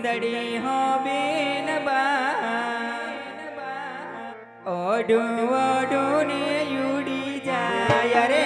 સુંદરી હો બેન બા. ઓઢું ઓઢું ને ઉડી જાય રે